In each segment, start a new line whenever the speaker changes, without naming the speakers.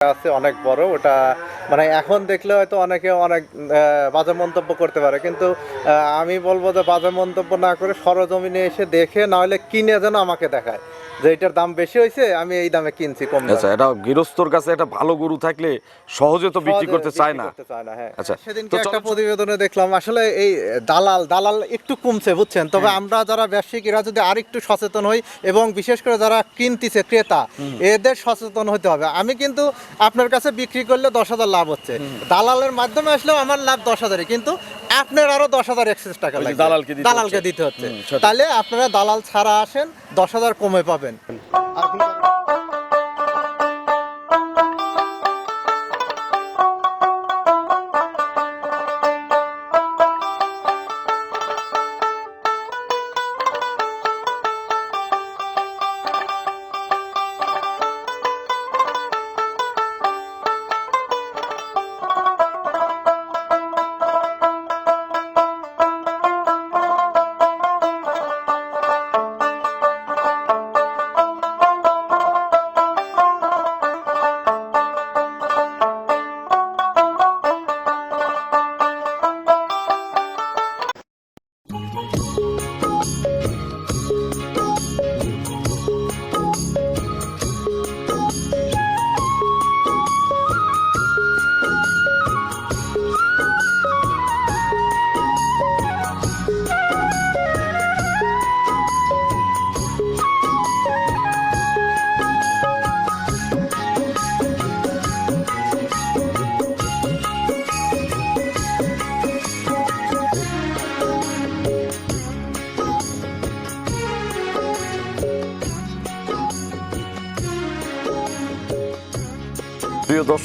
আছে অনেক বড়। ওটা মানে এখন দেখলে হয়তো অনেকে অনেক বাজে মন্তব্য করতে পারে। কিন্তু আমি বলব যে বাজে মন্তব্য না করে সরজমিনে এসে দেখে না হলে কিনে যেন আমাকে দেখায় যে এটার দাম বেশি হয়েছে আমি এই দামে কিনছি কম
আচ্ছা এটা গৃহস্থর কাছে একটা ভালো গরু থাকলে সহজে তো বিক্রি করতে চায় না।
হ্যাঁ।
আচ্ছা,
সেদিনকে একটা প্রতিবেদনে দেখলাম আসলে এই দালাল দালাল একটু কমছে বুঝছেন? তবে আমরা যারা ব্যবসায়িক এরা যদি আরেকটু সচেতন হই এবং বিশেষ করে যারা কিনতেছে ক্রেতা এদের সচেতন হতে হবে। আমি কিন্তু আপনার কাছে বিক্রি করলে দশ হাজার লাভ হচ্ছে। দালালের মাধ্যমে আসলেও আমার লাভ দশ হাজারে কিন্তু আপনার আরও দশ হাজার এক্সেস টাকা লাগবে।
দালালকে। দিতে হচ্ছে।
তাহলে আপনারা দালাল ছাড়া আসেন দশ হাজার কমে পাবেন।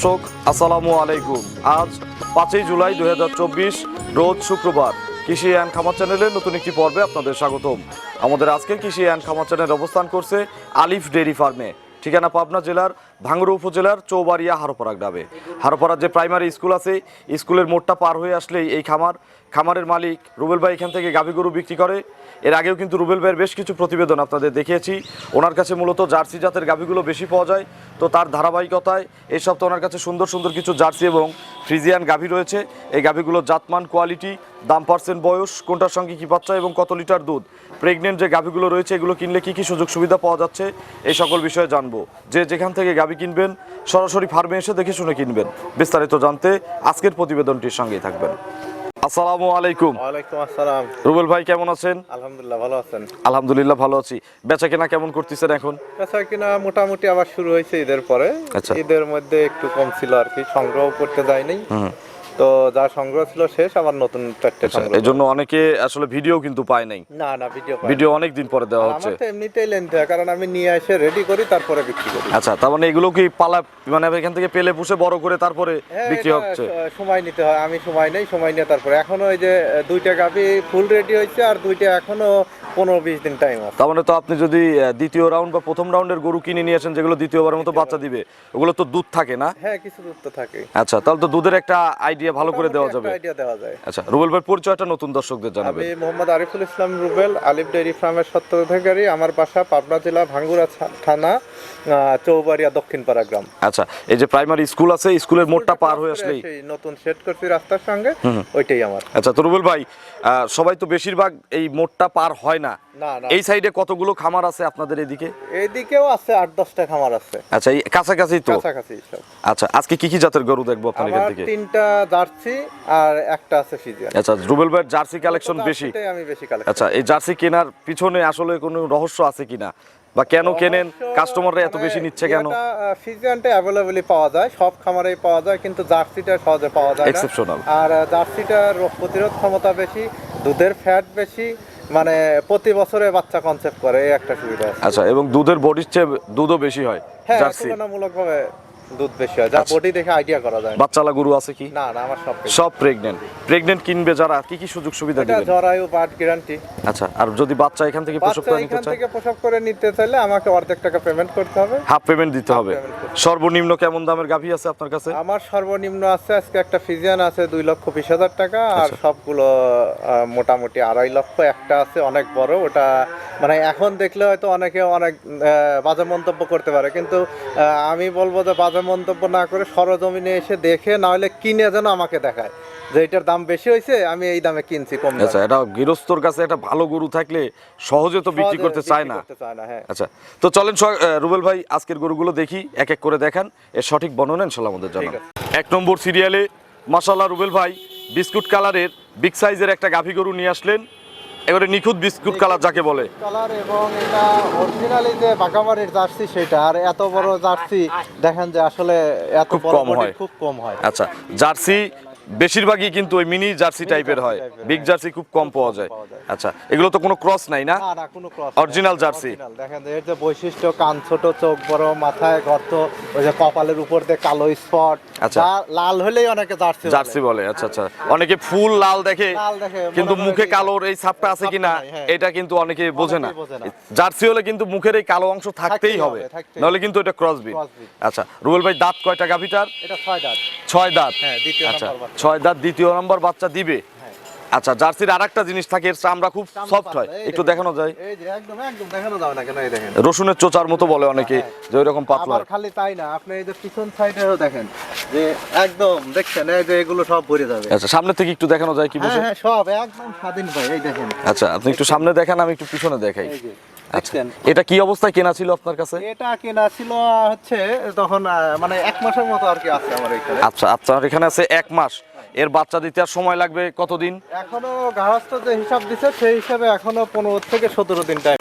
দর্শক, আসসালামু আলাইকুম। আজ পাঁচই জুলাই দুই রোজ শুক্রবার। কৃষি অ্যান্ড খামার চ্যানেলের নতুন একটি পর্বে আপনাদের স্বাগতম। আমাদের আজকের কৃষি অ্যান্ড খামার চ্যানেল অবস্থান করছে আলিফ ডেইরি ফার্মে, ঠিকানা পাবনা জেলার ভাঙ্গুর উপজেলার চৌবাড়িয়া হারোপাড়া গ্রামে। হারোপাড়ার যে প্রাইমারি স্কুল আছে স্কুলের মোড়টা পার হয়ে আসলেই এই খামার খামারের মালিক রুবেল ভাই এখান থেকে গাভী গরু বিক্রি করে। এর আগেও কিন্তু রুবেল ভাইয়ের বেশ কিছু প্রতিবেদন আপনাদের দেখিয়েছি। ওনার কাছে মূলত জার্সি জাতের গাভীগুলো বেশি পাওয়া যায়। তো তার ধারাবাহিকতায় এই সপ্তাহে ওনার কাছে সুন্দর সুন্দর কিছু জার্সি এবং ফ্রিজিয়ান গাভী রয়েছে। এই গাভীগুলোর জাতমান, কোয়ালিটি, দাম পার্সেন্ট, বয়স, কোনটার সঙ্গে কী বাচ্চা এবং কত লিটার দুধ, প্রেগনেন্ট যে গাভীগুলো রয়েছে এগুলো কিনলে কী কী সুযোগ সুবিধা পাওয়া যাচ্ছে, এই সকল বিষয়ে জানব। যে যেখান থেকে গাভী কিনবেন, সরাসরি ফার্মে এসে দেখে শুনে কিনবেন। বিস্তারিত জানতে আজকের প্রতিবেদনটির সঙ্গেই থাকবেন। আসসালামু আলাইকুম।
ওয়ালাইকুম আসসালাম।
রুবেল ভাই কেমন আছেন?
আলহামদুলিল্লাহ ভালো আছেন।
আলহামদুলিল্লাহ ভালো আছি। বেচা কেনা কেমন করতেছেন এখন?
বেচা কেনা মোটামুটি আবার শুরু হয়েছে ঈদের পরে।
আচ্ছা।
ঈদের মধ্যে একটু কম ছিল আর কি সংগ্রহ করতে যায়নি। তো যা সংগ্রহ ছিল শেষ আবার নতুন চারটে সংগ্রহ
এই জন্য অনেকে আসলে ভিডিও কিন্তু পায় নাই।
না না ভিডিও
ভিডিও অনেক দিন পরে দেওয়া হচ্ছে।
আমার তো এমনিতেই হয় কারণ আমি নিয়ে এসে রেডি করি তারপরে বিক্রি করি।
আচ্ছা তার মানে এগুলো কি পালা মানে এখান থেকে পেলে পুষে বড় করে তারপরে
হ্যাঁ,
বিক্রি হচ্ছে?
সময় নিতে হয় আমি সময় নেই সময় নিয়ে তারপরে। এখনও ওই যে দুইটা গাভি ফুল রেডি হয়েছে আর দুইটা এখনও পনেরো বিশ দিন টাইম আছে।
তার মানে তো আপনি যদি দ্বিতীয় রাউন্ড বা প্রথম রাউন্ডের গরু কিনে নিয়ে আসেন যেগুলো দ্বিতীয়বারের মতো বাচ্চা দিবে ওগুলো তো দুধ থাকে না?
হ্যাঁ কিছু দূর তো থাকে
আচ্ছা তাহলে তো দুধের একটা আইডিয়া ভালো করে দেওয়া যাবে।
আইডিয়া দেওয়া যায়।
আচ্ছা রুবেল ভাই পরিচয়টা নতুন দর্শকদের জানাবে
আমি মোহাম্মদ আরিফুল ইসলাম রুবেল আলিফ ডেইরি ফার্মের সত্ত্বাধিকারী। আমার বাসা পাবনা জেলা ভাঙ্গুরা থানা চৌবাড়িয়া দক্ষিণপাড়া গ্রাম।
আচ্ছা এই যে প্রাইমারি স্কুল আছে স্কুলের মোড়টা পার হয়ে আসলেই
নতুন সেট করছি রাস্তার সঙ্গে ওইটাই আমার।
আচ্ছা তো রুবেল ভাই আহ, সবাই তো বেশিরভাগ এই মোড়টা পার হয় না। এই সাইডে কতগুলো খামার আছে আপনাদের এদিকে?
এইদিকেও আছে আট দশটা খামার আছে।
আচ্ছা এই কাছাকাছি তো?
কাছাকাছি
আচ্ছা আজকে কি কি জাতের গরু দেখব আপনার এখান থেকে?
তিনটা জার্সি আর একটা আছে ফিজিয়ান।
আচ্ছা রুবেল ভাইয়ের জার্সি কালেকশন বেশি।
আমি বেশি কালেকশন
আচ্ছা এই জার্সি কেনার পিছনে আসলে কোনো রহস্য আছে কিনা? বা কেন কেনেন? কাস্টমাররা এত বেশি নিচ্ছে কেন?
ফিজিয়ানটা অ্যাভেলেবলই পাওয়া যায় সব খামারেই পাওয়া যায় কিন্তু জার্সিটা সহজে পাওয়া যায় না।
Exceptional।
আর জার্সিটার রোগ প্রতিরোধ ক্ষমতা বেশি দুধের ফ্যাট বেশি মানে প্রতি বছরে বাচ্চা কনসেপ্ট করে এই একটা সুবিধা আছে।
আচ্ছা এবং দুধের বডির চেয়ে দুধও বেশি হয়
হ্যাঁ তুলনামূলকভাবে দুধ বেশি হয়। যা
আচ্ছা।
বডি দেখে আইডিয়া করা যায়
বাচ্চালা গরু আছে কি?
না না আমার সব
সব প্রেগনেন্ট প্রেগনেন্ট কিনবে যারা? কি কি সুযোগ সুবিধা দিবেন?
জরায়ু গ্যারান্টি
আচ্ছা আর যদি বাচ্চা এখান থেকে প্রসব করে নিতে চায়?
থেকে প্রসব করে নিতে চাইলে আমাকে অর্ধেক টাকা পেমেন্ট করতে হবে।
হাফ পেমেন্ট দিতে হবে। সর্বনিম্ন কেমন দামের গাভী আছে আপনার কাছে?
আমার সর্বনিম্ন আছে আজকে একটা ফিজিয়ান আছে দুই লক্ষ বিশ হাজার টাকা। আর
আচ্ছা।
সবগুলো মোটামুটি আড়াই লক্ষ একটা আছে অনেক বড়। ওটা মানে এখন দেখলে হয়তো অনেকে অনেক বাজে মন্তব্য করতে পারে। কিন্তু আমি বলব যে বাজে মন্তব্য না করে সরজমিনে এসে দেখে না হলে কিনে যেন আমাকে দেখায় যে এটার দাম বেশি হয়েছে আমি এই দামে কিনছি কম
আচ্ছা এটা গৃহস্থর কাছে একটা ভালো গরু থাকলে সহজে তো বিক্রি করতে চায় না।
চায় না হ্যাঁ।
আচ্ছা তো চলেন রুবেল ভাই আজকের গরুগুলো দেখি এক এক করে দেখান এর সঠিক বর্ণনা ইনশাল্লাহ আমাদের
ঠিক
এক নম্বর সিরিয়ালে মাসাল্লাহ রুবেল ভাই বিস্কুট কালারের বিগ সাইজের একটা গাভী গরু নিয়ে আসলেন। এবারে নিখুঁত বিস্কুট কালার যাকে বলে
কালার এবং এটা অরিজিনালি যে বাগাবাড়ির জার্সি সেটা আর এত বড় জার্সি দেখেন যে আসলে এত
খুব
বড়
কম হয়।
খুব কম হয়
আচ্ছা জার্সি বেশিরভাগই কিন্তু ওই মিনি জার্সি টাইপের হয়। বিগ। জার্সি খুব কম পাওয়া যায়। আচ্ছা এগুলো তো কোনো ক্রস নাই না?
কোনো ক্রস
Original jersey।
দেখেন এর যে বৈশিষ্ট্য কান ছোট চোখ বড় মাথায় গর্ত ওই যে কপালের উপর দিয়ে কালো স্পট
আচ্ছা।
লাল হলেই অনেকে জার্সি
জার্সি বলে আচ্ছা আচ্ছা। অনেকে ফুল লাল দেখে কিন্তু মুখে কালোর এই ছাপটা আছে কিনা
হ্যাঁ।
এটা কিন্তু অনেকে বোঝে না। জার্সি হলে কিন্তু মুখের এই কালো অংশ থাকতেই হবে। নাহলে কিন্তু এটা ক্রস বিট আচ্ছা রুবেল ভাই দাঁত কয়টা গাভিটার?
এটা ছয় দাঁত।
ছয় দাঁত।
হ্যাঁ, দ্বিতীয়
আচ্ছা।
নাম্বার।
ছয় দাঁত দ্বিতীয় নাম্বার বাচ্চা দিবে।
হ্যাঁ।
আচ্ছা জার্সির আরেকটা জিনিস থাকে এর চামড়া খুব সফট হয়। একটু
দেখানো।
যায়?
এই যে একদম একদম দেখানো যাবে না কেন এই দেখেন।
রসুনের চোচার মতো বলে অনেকে যে ওইরকম পাতলা।
খালি তাই না আপনি এই যে পিছন সাইডেও দেখেন যে একদম দেখছেন এই যে এগুলো সব ভরে যাবে।
আচ্ছা সামনে থেকে একটু দেখানো যায় কি
হ্যাঁ
বসে
হ্যাঁ সব একদম স্বাধীন ভাই এই দেখেন।
আচ্ছা আপনি একটু সামনে দেখান আমি একটু পিছনে দেখাই।
এই যে দেখছেন
এটা কি অবস্থায় কেনা ছিল আপনার কাছে?
এটা কেনা ছিল হচ্ছে তখন মানে এক মাসের মতো আর কি আছে আমার এখানে।
আচ্ছা আপনার এখানে আছে এক মাস। এর বাচ্চা দিতে আর সময় লাগবে কতদিন?
এখনও গাহস্থ যে হিসাব দিছে সেই হিসাবে এখনও পনেরো থেকে সতেরো দিন টাইম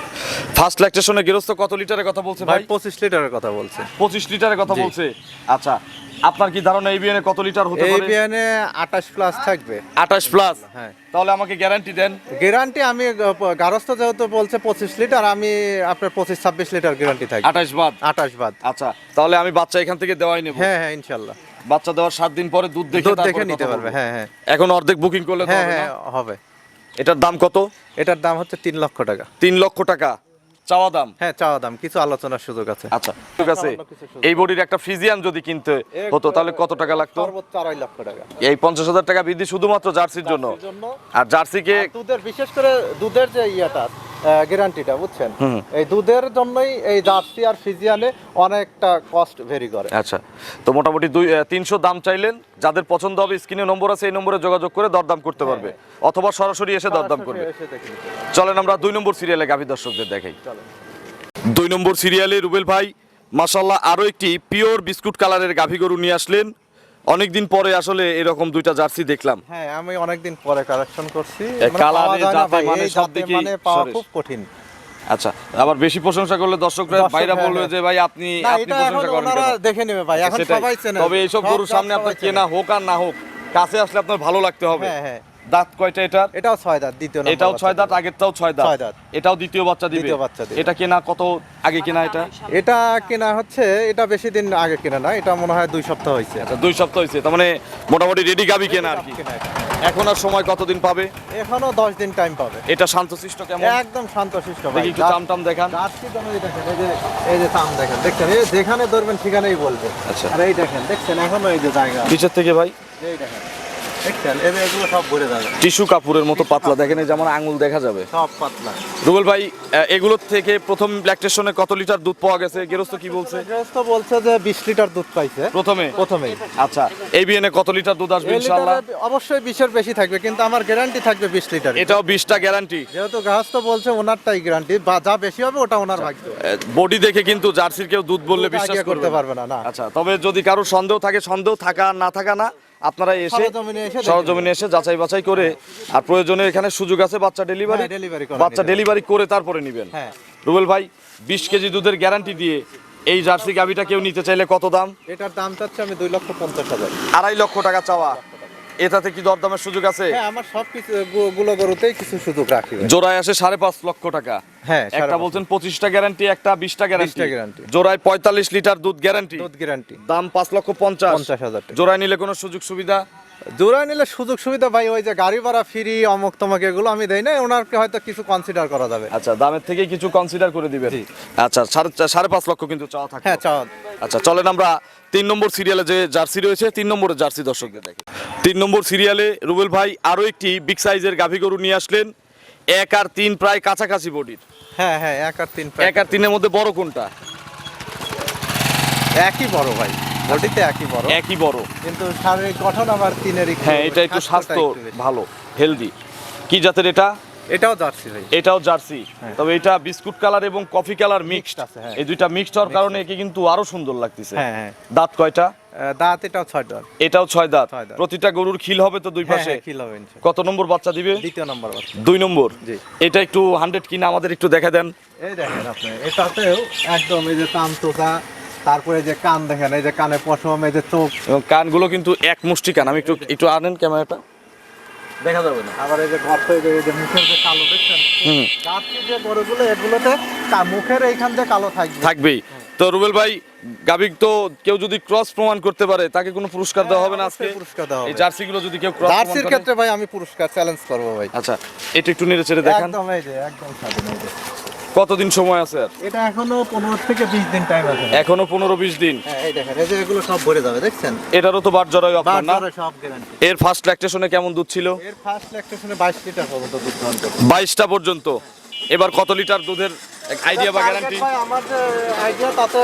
ফার্স্ট ল্যাকটেশনে গৃহস্থ কত লিটারের কথা বলছে
ভাই পঁচিশ লিটারের কথা বলছে।
পঁচিশ লিটারের কথা বলছে। আচ্ছা আপনার কি ধারণা এই বিয়ানে কত লিটার হতে
এই
পারে?
বিয়ানে আঠাশ প্লাস থাকবে।
আঠাশ প্লাস
হ্যাঁ।
তাহলে আমাকে গ্যারান্টি দেন।
গ্যারান্টি আমি গারস্থ যেহেতু বলছে পঁচিশ লিটার আমি আপনার পঁচিশ ছাব্বিশ লিটার গ্যারান্টি থাকি
আঠাশ বাদ?
আঠাশ বাদ।
আচ্ছা তাহলে আমি বাচ্চা এখান থেকে দেওয়াই নেব।
হ্যাঁ হ্যাঁ ইনশাল্লাহ।
বাচ্চা দেওয়ার সাত দিন পরে দুধ দেখে
দেখে নিতে পারবে হ্যাঁ হ্যাঁ।
এখন অর্ধেক বুকিং করলে
হ্যাঁ হ্যাঁ হবে।
এটার দাম কত?
এটার দাম হচ্ছে তিন লক্ষ টাকা।
তিন লক্ষ টাকা। চাওয়া দাম?
হ্যাঁ চাওয়া দাম। কিছু আলোচনার সুযোগ আছে।
আচ্ছা ঠিক আছে। এই বডির একটা ফিজিয়ান যদি কিনতে হতো তাহলে কত টাকা লাগতো?
সর্বোচ্চ আড়াই লক্ষ টাকা।
এই পঞ্চাশ হাজার টাকা বৃদ্ধি শুধুমাত্র জার্সির জন্য। আর জার্সিকে
দুধের বিশেষ করে দুধের যে ইয়েটা গ্যারান্টিটা বুঝছেন? এই দুধের জন্যই এই জার্সি আর ফিজিয়ানে অনেকটা কস্ট ভেরি করে।
আচ্ছা তো মোটামুটি দুই তিনশো দাম চাইলেন। যাদের পছন্দ হবে স্ক্রিনে নম্বর আছে এই নম্বরে যোগাযোগ করে দরদাম করতে পারবে। অথবা সরাসরি এসে দরদাম করবে। চলেন আমরা দুই নম্বর সিরিয়ালে গাভী দর্শকদের দেখাই। দুই নম্বর সিরিয়ালে রুবেল ভাই মাসাল্লাহ আরও একটি পিওর বিস্কুট কালারের গাভী গরু নিয়ে আসলেন। অনেকদিন পরে আসলে এরকম দুইটা জার্সি দেখলাম।
হ্যাঁ আমি অনেকদিন পরে কালেকশন করছি। মানে
কালারে, জাতে মানে সব দিকে
মানে পাওয়া খুব কঠিন।
আচ্ছা আবার বেশি প্রশংসা করলে দর্শকরা
বাইরা
ভাইরা
হ্যাঁ,
বলবে
হ্যাঁ।
যে ভাই আপনি আপনি প্রশংসা করেন
দেখে নেবে ভাই এখন সবাই চেনে।
তবে এইসব
সব
গরুর সামনে আপনার। কেনা হোক আর না হোক কাছে আসলে আপনার ভালো লাগতে হবে।
হ্যাঁ হ্যাঁ।
দাঁত কয়টা এটার?
এটাও ছয় দাঁত দ্বিতীয়
এটাও ছয় দাঁত। আগেরটাও ছয় দাঁত।
ছয় দাঁত।
এটাও দ্বিতীয় বাচ্চা দিবে?
দ্বিতীয় বাচ্চা দিবে।
এটা কেনা কত আগে কেনা এটা?
এটা কেনা হচ্ছে এটা বেশি দিন আগে কেনা না এটা মনে হয় দুই সপ্তাহ হয়েছে।
আচ্ছা দুই সপ্তাহ হয়েছে তার মানে মোটামুটি রেডি গাবি কেনা আর কি। এখন আর সময় কতদিন পাবে?
এখনও দশ দিন টাইম পাবে।
এটা শান্তশিষ্ট কেমন?
একদম শান্তশিষ্ট ভাই।
একটু চাম টাম দেখান।
জার্সি তো এই দেখেন এই যে এই যে চাম দেখেন দেখছেন? এই যেখানে ধরবেন সেখানেই বলবে।
আচ্ছা।
আর এই দেখেন দেখছেন? এখনও এই যে জায়গা।
পিছের থেকে ভাই।
এই দেখেন।
টিস্যু কাপড়ের মতো পাতলা দেখেন এই যে আমার আঙুল দেখা যাবে।
সব পাতলা।
রুবেল ভাই এগুলোর থেকে প্রথম ল্যাকটেশনে কত লিটার দুধ পাওয়া গেছে? গেরস্ত কি বলছে?
গৃহস্থ বলছে যে বিশ লিটার দুধ পাইছে।
প্রথমে?
প্রথমেই।
আচ্ছা এই বিএনে কত লিটার দুধ আসবে ইনশাআল্লাহ?
অবশ্যই বিশের বেশি থাকবে কিন্তু আমার গ্যারান্টি থাকবে বিশ লিটার
এটাও বিশটা গ্যারান্টি
যেহেতু গৃহস্থ বলছে ওনারটাই গ্যারান্টি বা যা বেশি হবে ওটা ওনার ভাগ্য।
বডি দেখে কিন্তু জার্সির কেউ দুধ বললে বিশ্বাস করতে
করতে পারবে না না।
আচ্ছা তবে যদি কারও সন্দেহ থাকে সন্দেহ থাকা না থাকা না আপনারা এসে
সরজমিনে এসে
যাচাই বাছাই করে আর প্রয়োজনে এখানে সুযোগ আছে বাচ্চা ডেলিভারি
হ্যাঁ,
বাচ্চা ডেলিভারি করে তারপরে নেবেন।
হ্যাঁ।
রুবেল ভাই বিশ কেজি দুধের গ্যারান্টি দিয়ে এই জার্সি গাভিটা কেউ নিতে চাইলে কত দাম?
এটার দাম চাচ্ছে আমি দুই লক্ষ পঞ্চাশ হাজার।
আড়াই লক্ষ টাকা চাওয়া। এটাতে কি দরদামের সুযোগ আছে?
হ্যাঁ আমার সব কিছু গুলো গরুতেই কিছু সুযোগ রাখি
জোড়ায় আসে সাড়ে পাঁচ লক্ষ টাকা।
হ্যাঁ
একটা। বলছেন পঁচিশটা গ্যারান্টি একটা বিশটা গ্যারান্টি
20টা guarantee।
জোড়ায় পঁয়তাল্লিশ লিটার দুধ গ্যারান্টি
দুধ গ্যারান্টি
দাম পাঁচ লক্ষ পঞ্চাশ।
পঞ্চাশ হাজার
জোড়ায় নিলে কোনো সুযোগ সুবিধা
জোড়ায় নিলে সুযোগ সুবিধা ভাই ওই যে গাড়ি ভাড়া ফ্রি অমুক তমক এগুলো আমি দেই না ওনারকে হয়তো কিছু কনসিডার করা যাবে।
আচ্ছা দামের থেকেই কিছু কনসিডার করে দিবেন?
জি।
আচ্ছা সাড়ে সাড়ে পাঁচ লক্ষ কিন্তু চাওয়া থাকে
হ্যাঁ চাওয়া।
আচ্ছা চলেন আমরা তিন নম্বর সিরিয়ালে যে জার্সি রয়েছে তিন নম্বরের জার্সি দর্শকদের দেখি। তিন নম্বর সিরিয়ালে রুবেল ভাই আরও একটি বিগ সাইজের গাভী গরু নিয়ে আসলেন। এক আর তিন প্রায় কাছাকাছি বডির।
হ্যাঁ হ্যাঁ এক আর তিন
এক আর তিনের মধ্যে বড় কোনটা?
একই বড় ভাই। বডিতে একই বড়।
একই বড়।
কিন্তু শারীরিক গঠন আবার তিনের
হ্যাঁ এটা একটু স্বাস্থ্য ভালো হেলদি কি জাতের এটা?
এটাও জার্সি ভাই।
এটাও জার্সি।
হ্যাঁ।
তবে এটা বিস্কুট কালার এবং কফি কালার মিক্সড
আছে, হ্যাঁ।
এই দুইটা মিক্সড হওয়ার কারণে একে কিন্তু আরও সুন্দর লাগতেছে।
হ্যাঁ
দাঁত কয়টা?
দাঁত এটাও ছয় দাঁত।
এটাও ছয় দাঁত। প্রতিটা গরুর খিল হবে তো দুই পাশে?
কিল হবে
কত নম্বর বাচ্চা দিবে?
দ্বিতীয় নম্বর বাচ্চা।
দুই নম্বর। এটা একটু হান্ড্রেড কিনা আমাদের একটু দেখা দেন।
এই দেখেন আপনি এটাতেও একদম এই যে কান তোতা তারপরে যে কান দেখেন এই যে কানে পশম এই যে চোখ।
এবং কানগুলো কিন্তু এক মুষ্টি কান আমি একটু একটু আনেন ক্যামেরাটা। দেখা যাবে না।
আবার এই যে গর্ত এই যে মুখের যে কালো দেখছেন?
হুম।
যে গরুগুলো এগুলোতে মুখের এইখান দিয়ে কালো থাকবে।
থাকবেই। তো রুবেল ভাই গাবিক তো কেউ যদি ক্রস প্রমাণ করতে পারে তাকে কোনো পুরস্কার দেওয়া হবে না আজকে?
পুরস্কার দেওয়া হবে।
এই জার্সিগুলো যদি কেউ ক্রস
জার্সির ক্ষেত্রে ভাই আমি পুরস্কার চ্যালেঞ্জ করব ভাই।
আচ্ছা এটা একটু নেড়ে চেড়ে দেখান।
একদম এই যে।
কতদিন সময় আছে আর?
এটা এখনও পনেরো থেকে বিশ দিন টাইম আছে।
এখনও পনেরো বিশ দিন।
হ্যাঁ এই দেখেন এই যে এগুলো সব ভরে যাবে দেখছেন?
এটারও তো বার জড়াই আপনার না?
সব গ্যারান্টি
এর ফার্স্ট ল্যাকটেশনে কেমন দুধ ছিল?
এর ফার্স্ট ল্যাকটেশনে বাইশ লিটার পর্যন্ত দুধ দহন করবে
বাইশটা পর্যন্ত? এবার কত লিটার দুধের আইডিয়া বা গ্যারান্টি
ভাই আমার যে আইডিয়া তাতে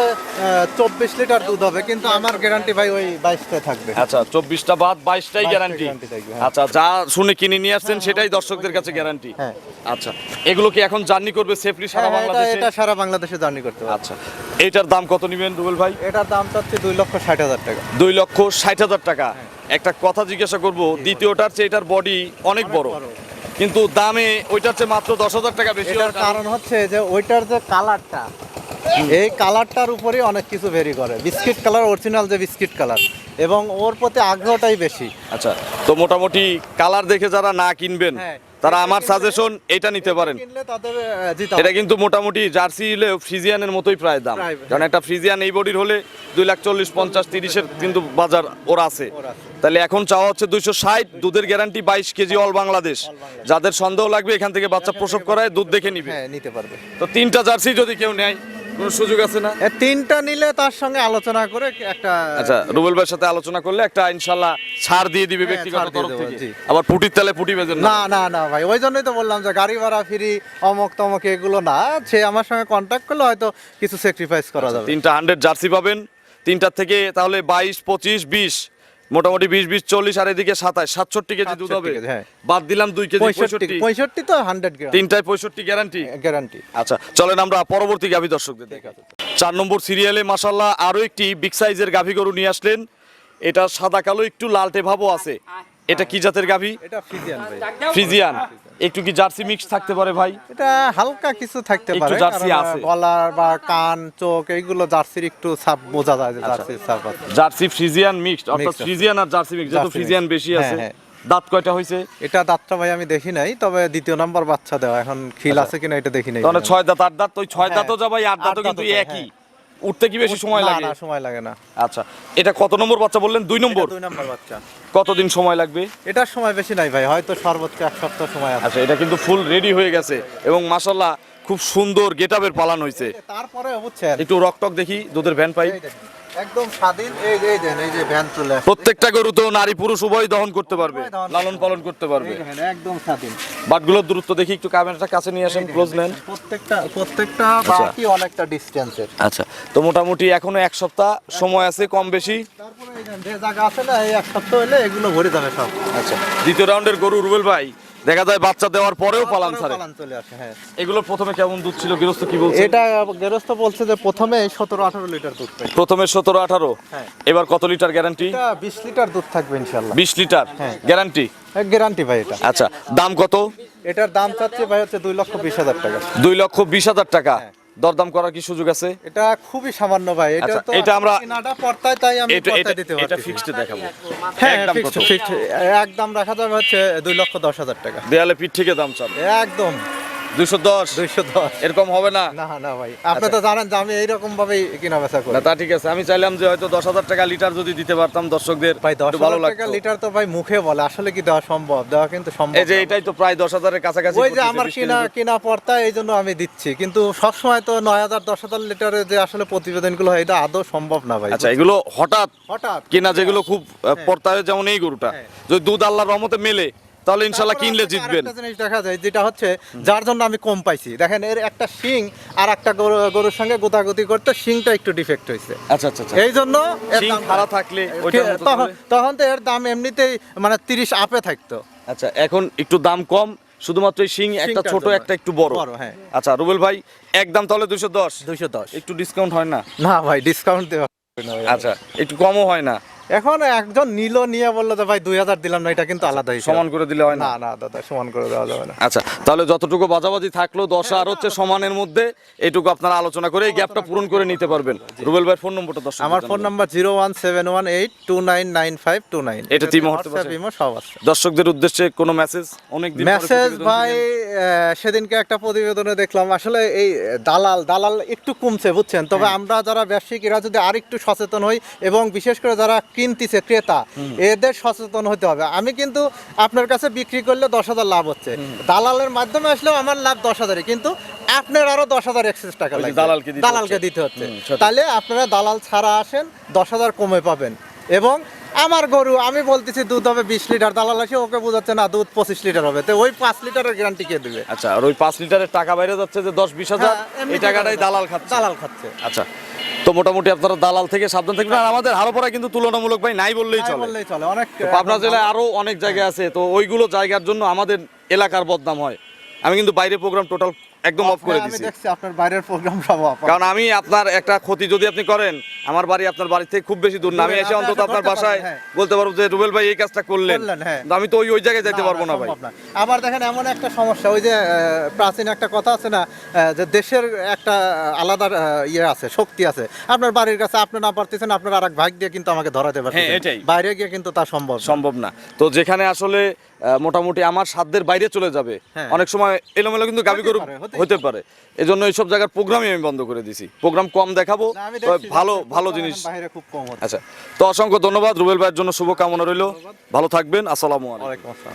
চব্বিশ লিটার দুধ হবে কিন্তু আমার গ্যারান্টি ভাই ওই বাইশটায় থাকবে।
আচ্ছা চব্বিশটা বাদ বাইশটাই
22টা
গ্যারান্টি
হ্যাঁ।
আচ্ছা যা শুনে কিনে নিয়ে আসছেন সেটাই দর্শকদের কাছে গ্যারান্টি
হ্যাঁ।
আচ্ছা এগুলো কি এখন জার্নি করবে সেফলি সারা
হ্যাঁ,
বাংলাদেশে?
এটা সারা বাংলাদেশে জার্নি করতে পারবে
আচ্ছা এটার দাম কত নেবেন রুবেল ভাই?
এটার দাম চাচ্ছে দুই লক্ষ ষাট হাজার টাকা।
দুই লক্ষ ষাট হাজার টাকা। একটা কথা জিজ্ঞাসা করব দ্বিতীয়টার চেয়ে এটার বডি অনেক বড়। কিন্তু দামে ওইটার চেয়ে মাত্র দশ হাজার টাকা বেশি
এটার
কারণ?
হচ্ছে যে ওইটার যে কালারটা এই কালারটার উপরেই অনেক কিছু ভেরি করে। বিস্কিট কালার অরিজিনাল যে বিস্কিট কালার এবং ওর প্রতি আগ্রহটাই বেশি।
আচ্ছা তো মোটামুটি কালার দেখে যারা না কিনবেন
হ্যাঁ।
তারা আমার সাজেশন এটা নিতে পারেন। এটা কিন্তু মোটামুটি জার্সি হলে ফ্রিজিয়ানের মতোই প্রায় দাম। কারণ একটা ফ্রিজিয়ান এই বডির হলে দুই লাখ চল্লিশ পঞ্চাশ তিরিশের কিন্তু বাজার ওর আছে। তাহলে এখন চাওয়া হচ্ছে দুইশো ষাট দুধের গ্যারান্টি বাইশ কেজি অল বাংলাদেশ যাদের সন্দেহ লাগবে এখান থেকে বাচ্চা প্রসব করায় দুধ দেখে নিবে।
হ্যাঁ নিতে পারবে।
তো তিনটা জার্সি যদি কেউ নেয় কোনো সুযোগ আছে না?
তিনটা নিলে তার সঙ্গে আলোচনা করে একটা
আচ্ছা রুবেল ভাইয়ের সাথে আলোচনা করলে একটা ইনশাল্লাহ ছাড় দিয়ে দিবে
হ্যাঁ,
ব্যক্তিগত তরফ থেকে। আবার পুটির তালে পুটি বেজেন না।
না না না ভাই ওই জন্যই তো বললাম যে গাড়ি ভাড়া ফ্রি অমক তমক এগুলো না সে আমার সঙ্গে কন্ট্যাক্ট করলে হয়তো কিছু স্যাক্রিফাইস করা যাবে।
তিনটা হান্ড্রেড জার্সি পাবেন। তিনটার থেকে তাহলে বাইশ পঁচিশ বিশ। মোটামুটি বিশ বিশ চল্লিশ আর এদিকে সাতাশ। সাতষট্টি কেজি দুধ হবে।
হ্যাঁ।
বাদ দিলাম দুই কেজি
পঁয়ষট্টি
পঁয়ষট্টি।
তো হান্ড্রেড
তিনটায় পঁয়ষট্টি গ্যারান্টি
গ্যারান্টি
আচ্ছা চলেন আমরা পরবর্তী গাভী দর্শকদের দেখা চার নম্বর সিরিয়ালে মাসাল্লাহ আরও একটি বিগ সাইজের গাভী গরু নিয়ে আসলেন। এটা সাদা কালো একটু লালটে ভাবও আছে। এটা কি জাতের গাভী?
এটা ফ্রিজিয়ান
ফ্রিজিয়ান একটু কি জার্সি মিক্স থাকতে পারে ভাই
এটা হালকা কিছু থাকতে
একটু
পারে
জার্সি আছে।
গলার বা কান চোখ এইগুলো জার্সির একটু ছাপ বোঝা যায়
আচ্ছা।
যে জার্সির ছাপ আছে
জার্সি ফ্রিজিয়ান মিক্সড অর্থাৎ ফ্রিজিয়ান আর জার্সি মিক্স যেহেতু ফ্রিজিয়ান বেশি
হ্যাঁ,
আছে
হ্যাঁ।
দাঁত কয়টা হয়েছে
এটা দাঁতটা ভাই আমি দেখি নাই তবে দ্বিতীয় নাম্বার বাচ্চা দেওয়া এখন খিল
আচ্ছা।
আছে কিনা এটা দেখি নাই
তাহলে ছয় দাঁত আট দাঁত ওই ছয়
হ্যাঁ।
দাঁতও যা ভাই আট দাঁতও কিন্তু একই। উঠতে কি বেশি সময় লাগে?
না সময় লাগে না।
আচ্ছা এটা কত নম্বর বাচ্চা বললেন? দুই নম্বর?
দুই নম্বর বাচ্চা।
কতদিন সময় লাগবে?
এটার সময় বেশি নাই ভাই হয়তো সর্বোচ্চ এক সপ্তাহ সময় আছে।
আচ্ছা এটা কিন্তু ফুল রেডি হয়ে গেছে এবং মাশাল্লাহ খুব সুন্দর গেটআপের পালান হয়েছে।
তারপরে বুঝছেন?
একটু রক টক দেখি দুধের ভ্যান পাই।
একদম স্বাধীন। এই যে এই দেন এই যে ভ্যান চলে
প্রত্যেকটা গরু তো নারী পুরুষ উভয় দহন করতে পারবে লালন পালন করতে পারবে।
একদম স্বাধীন।
বাটগুলোর দূরত্ব দেখি একটু ক্যামেরাটা কাছে নিয়ে আসেন ক্লোজ নেন।
প্রত্যেকটা প্রত্যেকটা
আচ্ছা।
অনেকটা ডিস্টেন্সের
আচ্ছা তো মোটামুটি এখনও এক সপ্তাহ সময় আছে কম বেশি।
তারপরে এই যে জায়গা আছে না এই এক সপ্তাহ হলে এগুলো ভরে যাবে সব।
আচ্ছা দ্বিতীয় রাউন্ডের গরু রুবেল ভাই দেখা যায় বাচ্চা দেওয়ার পরেও পালান ছাড়ে।
চলে আসে হ্যাঁ।
এগুলো প্রথমে কেমন দুধ ছিল? গৃহস্থ কি বলছে?
এটা গৃহস্থ বলছে যে প্রথমে সতেরো আঠারো লিটার দুধ পাই
প্রথমে সতেরো আঠারো।
হ্যাঁ।
এবার কত লিটার গ্যারান্টি?
এটা বিশ লিটার দুধ থাকবে ইনশাল্লাহ
বিশ লিটার?
হ্যাঁ।
গ্যারান্টি?
গ্যারান্টি ভাই এটা।
আচ্ছা দাম কত?
এটার দাম চাচ্ছে ভাই হচ্ছে দুই লক্ষ বিশ হাজার টাকা।
দুই লক্ষ বিশ হাজার টাকা।
হ্যাঁ।
দরদাম করার কি সুযোগ আছে?
এটা খুবই সামান্য ভাই এটা
আচ্ছা,
তো
এটা আমরা-
কেনাটা তাই আমি দিতে
পারি
এটা
ফিক্সড দেখাবো।
হ্যাঁ
একদম
ফিক্সড? একদম রাখা যাবে হচ্ছে দুই লক্ষ দশ হাজার টাকা।
দেয়ালে পিঠ থেকে দাম চান।
একদম।
দুইশো দশ।
দুইশো দশ।
এরকম হবে না?
না না ভাই। আপনি তো জানেন যে আমি এইরকম ভাবেই কিনা বেচা করি।
না তা ঠিক আছে। আমি চাইলাম যে হয়তো দশ হাজার টাকা লিটার যদি দিতে পারতাম দর্শকদের
ভাই দশ
একটু ভালো
হাজার টাকা লিটার তো ভাই মুখে বলে আসলে কি দেওয়া সম্ভব? দেওয়া কিন্তু সম্ভব
এই যে এটাই তো প্রায় দশ হাজারের কাছাকাছি
ওই যে আমার কিনা কিনা পড়তা এই জন্য আমি দিচ্ছি। কিন্তু সবসময় তো নয় হাজার দশ হাজার লিটারের যে আসলে প্রতিবেদনগুলো হয় এটা আদৌ সম্ভব না ভাই।
আচ্ছা এগুলো হঠাৎ
হঠাৎ।
কিনা যেগুলো খুব আহ, পর্তায় যেমন এই গরুটা।
হ্যাঁ।
যদি দুধ আল্লাহর রহমতে মেলে তাহলে ইনশাল্লাহ কিনলে জিতবেন।
জিনিস দেখা যায় যেটা হচ্ছে যার জন্য আমি কম পাইছি। দেখেন এর একটা শিং আর একটা গরুর সঙ্গে গোতাগুতি করতে শিংটা একটু ডিফেক্ট হয়েছে।
আচ্ছা আচ্ছা আচ্ছা।
এই জন্য
শিং
দাম-
থাকলে
তখন তো এর দাম এমনিতেই মানে তিরিশ আপে থাকতো।
আচ্ছা এখন একটু দাম কম শুধুমাত্র এই শিং একটা ছোট একটা একটু বড়।
হ্যাঁ।
আচ্ছা রুবেল ভাই একদম তাহলে দুশো দশ।
দুইশো দশ।
একটু ডিসকাউন্ট হয় না?
না ভাই ডিসকাউন্ট দেওয়া
আচ্ছা একটু কমও হয় না।
এখন একজন নিল নিয়ে বলল যে ভাই দুই হাজার দিলাম না এটা কিন্তু আলাদা
সমান করে দিলে হয় না?
না দাদা সমান করে দেওয়া যাবে না।
আচ্ছা তাহলে যতটুকু বাজাবাজি থাকল দশ আর হচ্ছে সমানের মধ্যে এটুকু আপনারা আলোচনা করে এই গ্যাপটা পূরণ করে নিতে পারবেন। রুবেল ভাইয়ের ফোন নম্বরটা দশ
আমার phone number zero one seven one eight two nine nine five two nine.
এটা তো ইমো হতে পারে?
সব আছে।
দর্শকদের উদ্দেশ্যে কোনো মেসেজ অনেক
মেসেজ ভাই সেদিনকে একটা প্রতিবেদনে দেখলাম আসলে এই দালাল দালাল একটু কমছে বুঝছেন? তবে
হ্যাঁ।
আমরা যারা ব্যবসায়িকরা যদি আর একটু সচেতন হই এবং বিশেষ করে যারা কিনতেছে ক্রেতা এদের সচেতন হতে হবে। আমি কিন্তু আপনার কাছে বিক্রি করলে দশ হাজার লাভ হচ্ছে। দালালের মাধ্যমে আসলেও আমার লাভ দশ হাজারই কিন্তু আপনার আরও দশ হাজার এক্সেস টাকা লাগবে।
দালালকে দিতে হচ্ছে।
তাহলে আপনারা দালাল ছাড়া আসেন দশ হাজার কমে পাবেন। এবং আমার গরু আমি বলতেছি দুধ হবে বিশ লিটার দালাল আসে ওকে বোঝাচ্ছে না দুধ পঁচিশ লিটার হবে। তো ওই পাঁচ লিটারের গ্যারান্টি কে দেবে?
আচ্ছা আর ওই পাঁচ লিটারের টাকা বাইরে যাচ্ছে যে দশ বিশ হাজার
হ্যাঁ,
এই টাকাটাই দালাল খাচ্ছে।
দালাল খাচ্ছে।
আচ্ছা তো মোটামুটি আপনারা দালাল থেকে সাবধান থাকবেন। আর আমাদের হারোপাড়া কিন্তু তুলনামূলক ভাই নাই বললেই চলে।
চলে অনেক
পাবনা জেলায় আরও অনেক জায়গা আছে তো ওইগুলো জায়গার জন্য আমাদের এলাকার বদনাম হয়। আমি কিন্তু বাইরে প্রোগ্রাম টোটাল একদম অফ করে
আমি
দিছি।
দেখছি আপনার বাইরের প্রোগ্রাম সব off।
কারণ আমি আপনার একটা ক্ষতি যদি আপনি করেন আমার বাড়ি আপনার বাড়ি থেকে খুব বেশি দূর না। আমি এসে অন্তত আপনার বাসায়
হ্যাঁ।
বলতে পারব যে রুবেল ভাই এই কাজটা করলেন।
হ্যাঁ।
আমি তো ওই ওই জায়গায় যাইতে
না,
পারব না ভাই।
আবার দেখেন এমন একটা সমস্যা ওই যে প্রাচীন একটা কথা আছে না যে দেশের একটা আলাদা ইয়ে আছে শক্তি আছে। আপনার বাড়ির কাছে আপনি না পারতেছেন আপনার আর এক ভাগ দিয়ে কিন্তু আমাকে ধরাতে পারছেন
হ্যাঁ,
বাইরে গিয়ে কিন্তু তা সম্ভব
সম্ভব না। তো যেখানে আসলে মোটামুটি আমার সাধ্যের বাইরে চলে যাবে।
হ্যাঁ।
অনেক সময় এলোমেলো কিন্তু গাবি গরু হতে পারে। এই জন্য এইসব জায়গার প্রোগ্রামই আমি বন্ধ করে দিছি। প্রোগ্রাম কম দেখাবো ভালো ভালো জিনিস। আচ্ছা তো অসংখ্য ধন্যবাদ। রুবেল ভাইয়ের জন্য শুভকামনা রইল। ভালো থাকবেন। আসসালামু আলাইকুম।